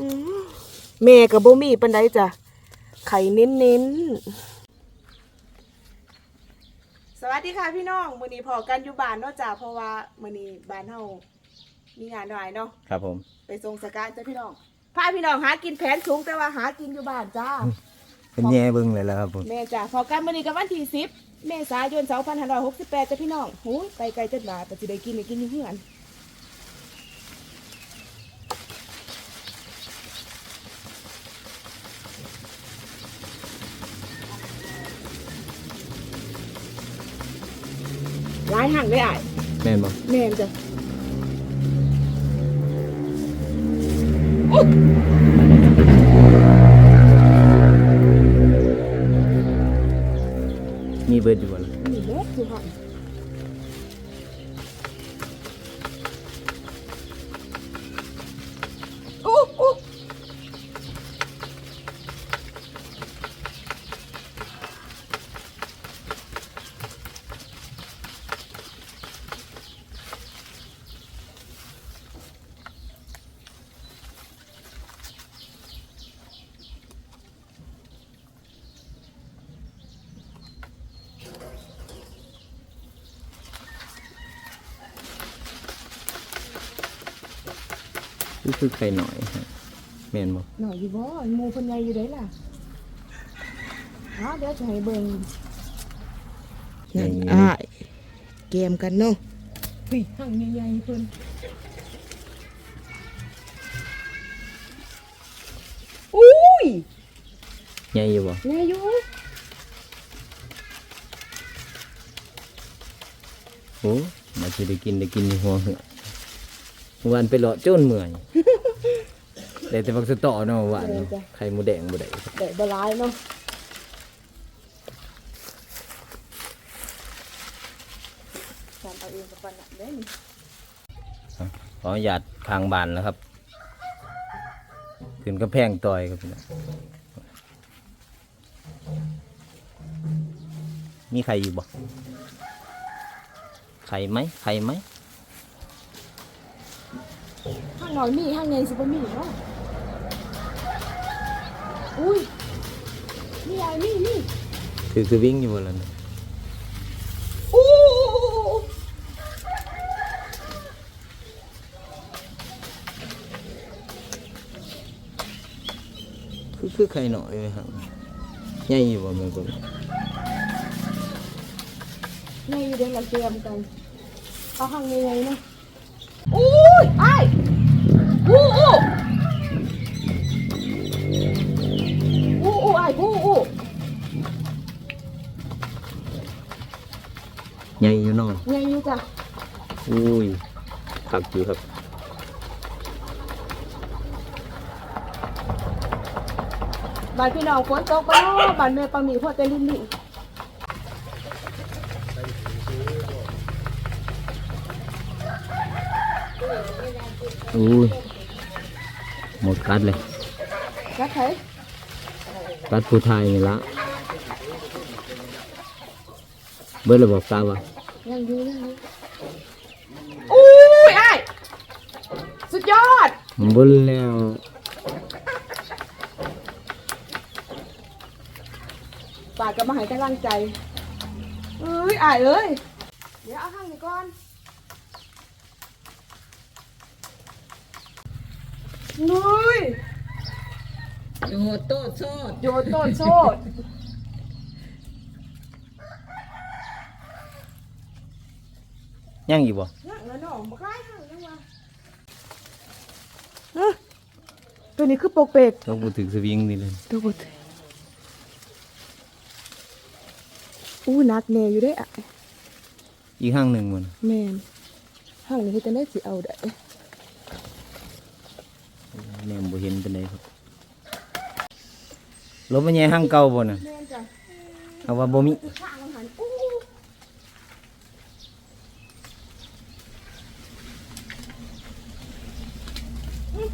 อืมแม่กับบ่มีปันไดจ้ะ ไข่เน้นเน้นๆสวัสดีค่ะพี่น้องมื้อนี้พอกันอยู่บ้านเนาะจ้ะเพราะว่ามื้อนี้บ้านเฮามีงานหน่อยเนาะครับผม ไปส่งสการจ้ะพี่น้องพาพี่น้องหากินแผนสูงแต่ว่าหากินอยู่บ้านจ้าเป็นแย่เบิ้งเลยแล้วครับผมแม่จ้ะพอกันมื้อนี้กับวันที่10เมษายน2568จ้ะพี่น้องหูยไปไกลจัดหลายแต่สิได้กินได้กินอยู่เฮือนายหั่งเลยอะแม่นบอกแม่นจ้ะมีเบิร์ดอยู่บ่ล่ะนี่เล็กคือหั่งอู้อู้ นี่คือไข่หน่อยฮะแม่นบอกหน่อยอยู่บ่หมูคนใหญ่อยู่ได้ล่ะเอาเดี๋ยวจะให้เบิ่งนั่นอ้ายเกมกันเนาะเฮ้ยหั่งใหญ่ๆเพิ่นอุ้ยใหญ่อยู่บ่ใหญ่อยู่โอ้มาจะได้กินได้กินอยู่หัวเหือเมื่อวานไปเลาะโจนเมื่อย ได้แต่ฟักสะต่อเนาะเมื่อวานเนาะไข่หมูแดงบ่ได้แต่บหลายเนาะจำเอาเองกับปันน่ะเด้นี่ขออนุญาตทางบานแล้วครับ ขึ้นกระแพงต่อยครับพี่น้องมีใครอยู่บ่ไข่ไหมไข่ไหม ห้างหน่อยมีห้างใหญ่สิบ่มีเนาะ อุ้ยมีอะไรมีมีคือคือวิ่งอยู่บนนั้นอู้คือคือไข่หน่อยไหมครับใหญ่อยู่บ่แม่นบ่ใหญ่อยู่เดี๋ยวเราเตรียมกันเอาห้างใหญ่ๆเนาะอุ้ยไอ้ายอู้ จ้ะอุ้ยผักอยู่ครับบ้านพี่น้องฝนตกบ่เนาะบ้านแม่ปามีพ่อแต่ลิ้นลิ้นอุ้ยหมดกัดเลยรักใครกัดผู้ไทยนี่ละเบิร์ดเลยบอกตาว่า ยังอยู่ยังอยู่อุ้ยไอ้ายสุดยอดเบิร์ดแล้วปากก็มาให้กำลังใจเอ้ยอ้ายเอ้ยเดี๋ยวเอาห้างนี่ก่อนนุ้ยโอ้โตโซดโยนต้นโซด ยังอยู่บ่ นั่งแล้วน้องมาใกล้ห้างแล้ว วะเอ้อตัวนี้คือปกเปกต้องพูดถึงสวิงนี่เลยตัวบดอู้นักแน่อยู่ได้อะอีกห้างหนึ่งมันแมนห้างนี้จะได้สิเอาได้แม่บ่เห็นเป็นไดครับรถมันใหญ่ห้างเก่าบ่น่ะแมนจ้ะเอาว่าบ่มี ข้าง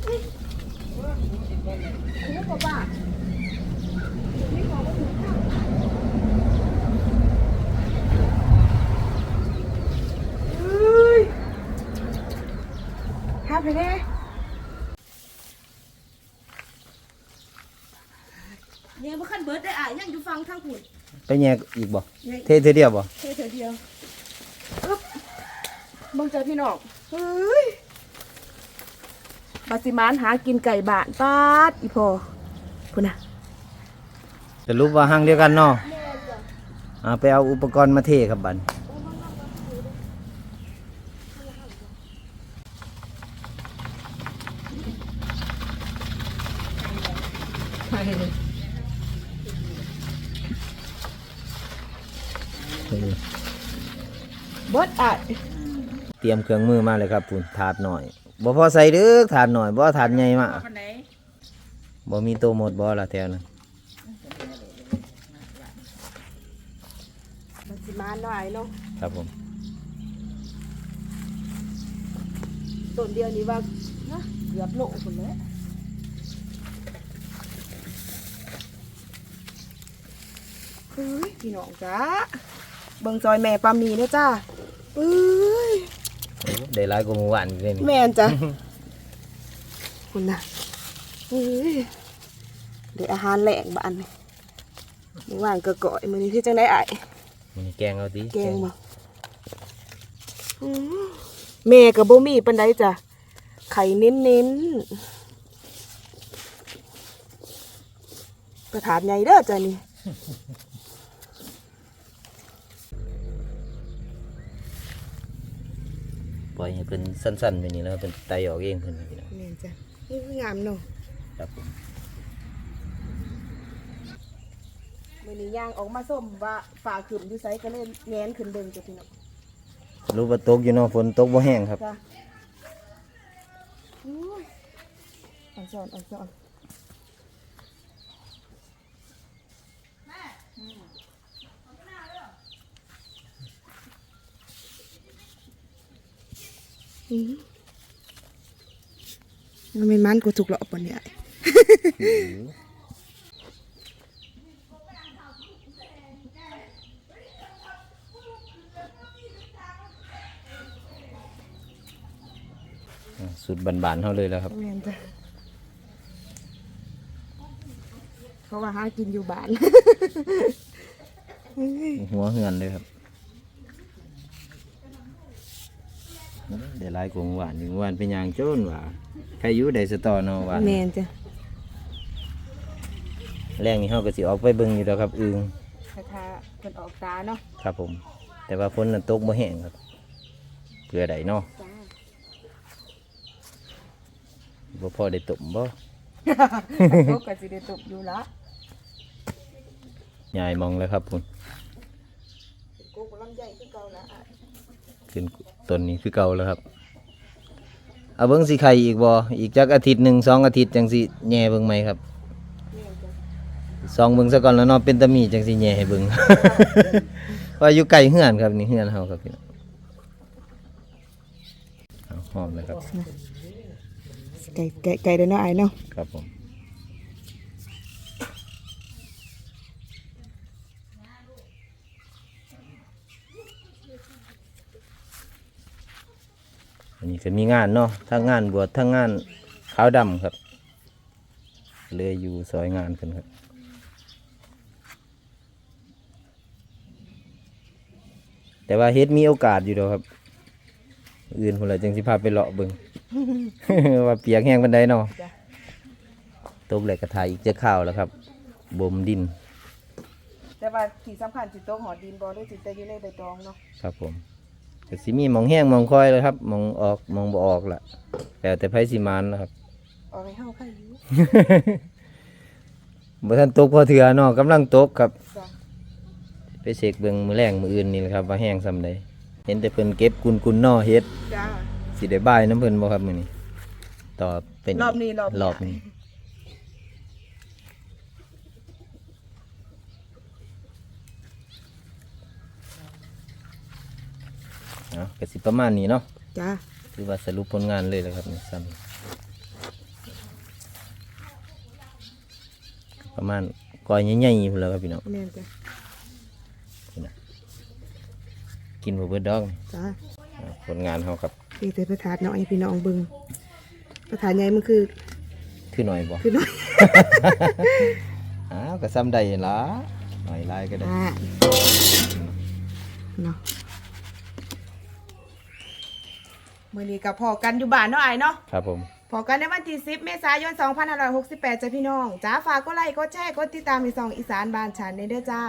มันหันอู้อื้ออื้ออันนี้ก็บ้านี่ของก็ถึงข้างเอ้ยห้าไปแน่เนี่ยบ่คันเบิดได้อะยังอยู่ฟังทางหุ่นไปแยกอีกบ่เนี่ยเทเทเดียวบ่แค่เธอเดียวอึ๊บเบิ่งใจพี่น้องเฮ้ย บาสิมานหากินไก่บ้านปาดอีพอพุ่นน่ะสรุปว่าห้างเดียวกันเนาะอ่าไปเอาอุปกรณ์มาเทครับบัดเบิดอะเตรียมเครื่องมือมาเลยครับปุ่นถาดหน่อย บ่พอใส่เด้อถาดหน่อยบ่ถาดใหญ่มากคนไหนบ่มีโตหมดบ่ละแถวนั้นบาสิมานหน่อยเนาะครับผมต้นเดียวนี่ว่านะเกือบโลพุ่นแหล้วเฮ้ยพี่น้องจ้าเบิ่งซอยแม่ปามีเด้อจ้าเอ้ยโอ้ ได้หลายกว่าเมื่อวานอีกเลยนี่แม่นจ้ะ คุณน่ะเฮ้ยเดี๋ยวอาหารแหลงบ้านนี่เมื่อวานก็ก่อยมื้อนี้คือจังได้อ้ายมันแกงเอาติแกงบ่อืมแม่ก็บ่มีปานใดจ้ะ ไข่เน้นๆประถาดใหญ่เด้อจ้ะนี่ ปล่อยให้เพิ่นสั้นๆไปนี่แล้วเพิ่นไตออกเองเพิ่นพี่น้องแม่นจ้ะนี่คืองามเนาะครับผมมื้อนี้ย่างออกมาส้มว่าฝ่าขึ้นอยู่ไสก็เลยแงนขึ้นเบิ่งจ้ะพี่น้องรู้ว่าตกอยู่เนาะฝนตกบ่แห้งครับจ้ะอุ้ยอ่อนสอนอ่อนสอน มมันเป็นมันกูถูกหลอกปะเนี่ยอ่าสุดบานๆเฮาเลยแล้วครับแม่นจ้ะเขาว่าหากินอยู่บ้าน หัวเหือนเลยครับ เดี๋ยวหลายกว่าเมื่อวานนี่เมื่อวานเป็นหยางโจนว่าใครอยู่ได้สตอเนาะว่าแม่นจ้ะแรงนี่เฮาก็สิออกไปเบิ่งอยู่แล้วครับอึงคาถาเพิ่นออกตาเนาะครับผม แต่ว่าฝนนั้นตกบ่แห้งครับเพื่อใดเนาะจ้าบ่พอได้ตบบ่โตก็สิได้ตบอยู่ละยายมองแล้วครับคุณกูก็ลำใหญ่คือเก่าละอะขึ้น ต้นนี้คือเก่าแล้วครับ เอาเบิ่งสิไข่อีกบ่อีกจักอาทิตย์หนึ่งสองอาทิตย์จังสิแหน่เบิ่งไหมครับแม่นจ้ะซองเบิ่งซะก่อนแล้วเนาะเป็นตามีจังสิแหน่ให้เบิ่งว่าอยู่ไกลเฮือนครับนี่เฮือนเฮาครับพี่น้องเอาหอมเลยครับไก่ไก่ไก่เด้อเนาะไอ้ายเนาะครับผม นนี้ก็มีงานเนาะทั้งงานบวชทั้งงานขาวดำครับ เลยอยู่ซอยงานกันครับแต่ว่าเฮ็ดมีโอกาสอยู่เดอกครับ อื่นคนละจังสิพาไปเลาะเบิง ว่าเปียกแห้งปันไดเนาะจ้ะตบแหลกกระทายอีกจะข้าวแล้วครับบ่มดินแต่ว่าที่สำคัญสิโตกหอดินบ่ได้สิแต่อยู่ในใบตองเนาะครับผม ก็สิมีหมองแห้งหมองคอยเลยครับหมองออกหมองบ่ออกละแต่แต่ไผสิมานนะครับเอาไปเฮาไข่อยู่บ่ทันตกพอเถื่อเนาะกำลังตกครับ จ้ะไปเสกเบิ่งมื้อแรงมื้ออื่นนี่แหละครับ ว่าแห้งซำใดเห็นแต่เพิ่นเก็บกุนกุนๆเนอเฮ็ดจ้า สิได้บายน้ำเพิ่นบ่ครับมื้อนี้ต่อเป็นรอบนี้รอบรอบนี้ เอาก็สิประมาณนี้เนาะจ้าคือว่าสรุปผลงานเลยแล้วครับนี่ซ้ำประมาณก้อยใหญ่ๆพุ่นแหล้วครับพี่น้องแม่นจ้ะกินบ่เบิดดอกจ้าอ่าผลงานเฮาครับนี่แต่ประธานน้อยพี่น้องเบิ่งประธานใหญ่มันคือคือหน่อยบ่คือน้อยอ้าวก็ซ้ำได้ละหน่อยลายก็ได้อ่าเนาะ มื้อนี้ก็พอกันอยู่บ้านเนาะอ้ายเนาะครับผม พอกันในวันที่10เมษายน 2568จ้ะพี่น้องจ้าฝากก็ไลค์ก็แชร์ก็ติดตามในซองอีสานบ้านฉันในเด้อจ้า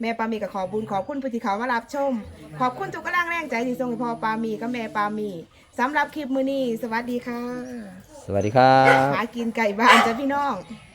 แม่ปามีก็ขอบุญขอบคุณผู้ที่เขามารับชม ขอบคุณทุกกำลังแรงใจที่ส่งให้พ่อปามีกับแม่ปามีสำหรับคลิปมื้อนี้สวัสดีค่ะสวัสดีครับ หากินไก่บ้านจ้ะพี่น้องค